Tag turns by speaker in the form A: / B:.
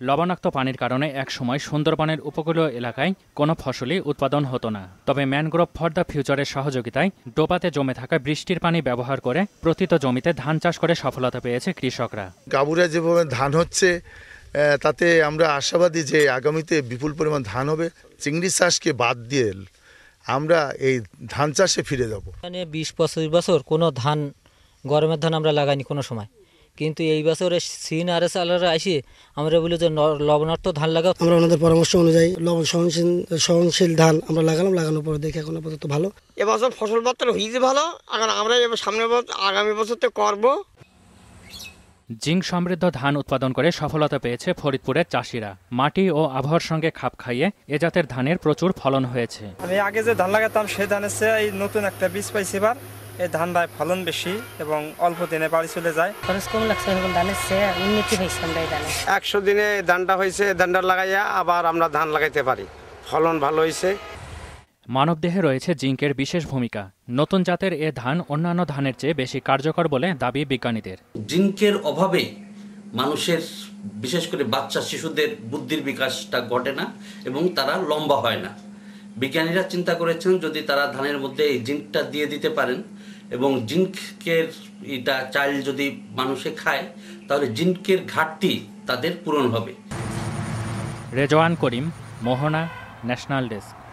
A: লবণাক্ত পানির কারণে একসময় সুন্দরবনের উপকূলীয় এলাকায় কোনো ফসলই উৎপাদন হতো না। তবে ম্যানগ্রোভ ফর দ্য ফিউচারের সহযোগিতায় ডোবাতে জমে থাকা বৃষ্টির পানি ব্যবহার করে প্রতিত জমিতে ধান চাষ করে সফলতা পেয়েছে কৃষকরা।
B: গাবুরা যেভাবে ধান হচ্ছে তাতে আমরা আশাবাদী যে আগামীতে বিপুল পরিমাণ ধান হবে। চিংড়ি চাষকে বাদ দিয়ে আমরা এই ধান চাষে ফিরে যাব।
C: মানে বিশ পঁচিশ বছর কোনো ধান গরমের ধান আমরা লাগাইনি কোনো সময়। কিন্তু এই বছরে সিন আর এস আলারা আসি আমরা বলি যে ন- লবণাক্ত ধান লাগাও।
D: আমরা ওনাদের পরামর্শ অনুযায়ী লবণ সহনশীল সহনশীল ধান আমরা লাগালাম লাগানোর পরে দেখে এখন আপাতত ভালো।
E: এবছর ফসল পত্র হয়েছে ভালো এখন আমরা এবার সামনে বছর আগামী বছর তো করব।
A: জিঙ্ক সমৃদ্ধ ধান উৎপাদন করে সফলতা পেয়েছে ফরিদপুরের চাষিরা। মাটি ও আবহাওয়ার সঙ্গে খাপ খাইয়ে এ জাতের ধানের প্রচুর ফলন হয়েছে।
F: আমি আগে যে ধান লাগাতাম সেই ধানের চেয়ে এই নতুন একটা বীজ পাইছি এবার। এই ধানটায় ফলন বেশি এবং অল্প দিনে বাড়ি চলে যায়।
G: খরচ কম লাগছে এখন ধানের চেয়ে উন্নতি হয়েছে আমরা এই ধানে।
E: একশো দিনে ধানটা হয়েছে ধানটা লাগাইয়া আবার আমরা ধান লাগাইতে পারি। ফলন ভালো হয়েছে।
A: মানবদেহে রয়েছে জিঙ্কের বিশেষ ভূমিকা। নতুন জাতের এ ধান অন্যান্য ধানের চেয়ে বেশি কার্যকর বলে দাবি বিজ্ঞানীদের।
H: জিঙ্কের অভাবে মানুষের বিশেষ করে বাচ্চা শিশুদের বুদ্ধির বিকাশটা ঘটে না এবং তারা লম্বা হয় না। বিজ্ঞানীরা চিন্তা করেছেন যদি তারা ধানের মধ্যে এই জিঙ্কটা দিয়ে দিতে পারেন এবং জিঙ্কের এটা চাল যদি মানুষে খায়, তাহলে জিঙ্কের ঘাটতি তাদের পূরণ হবে।
A: Rezwan Karim, Mohona national desk.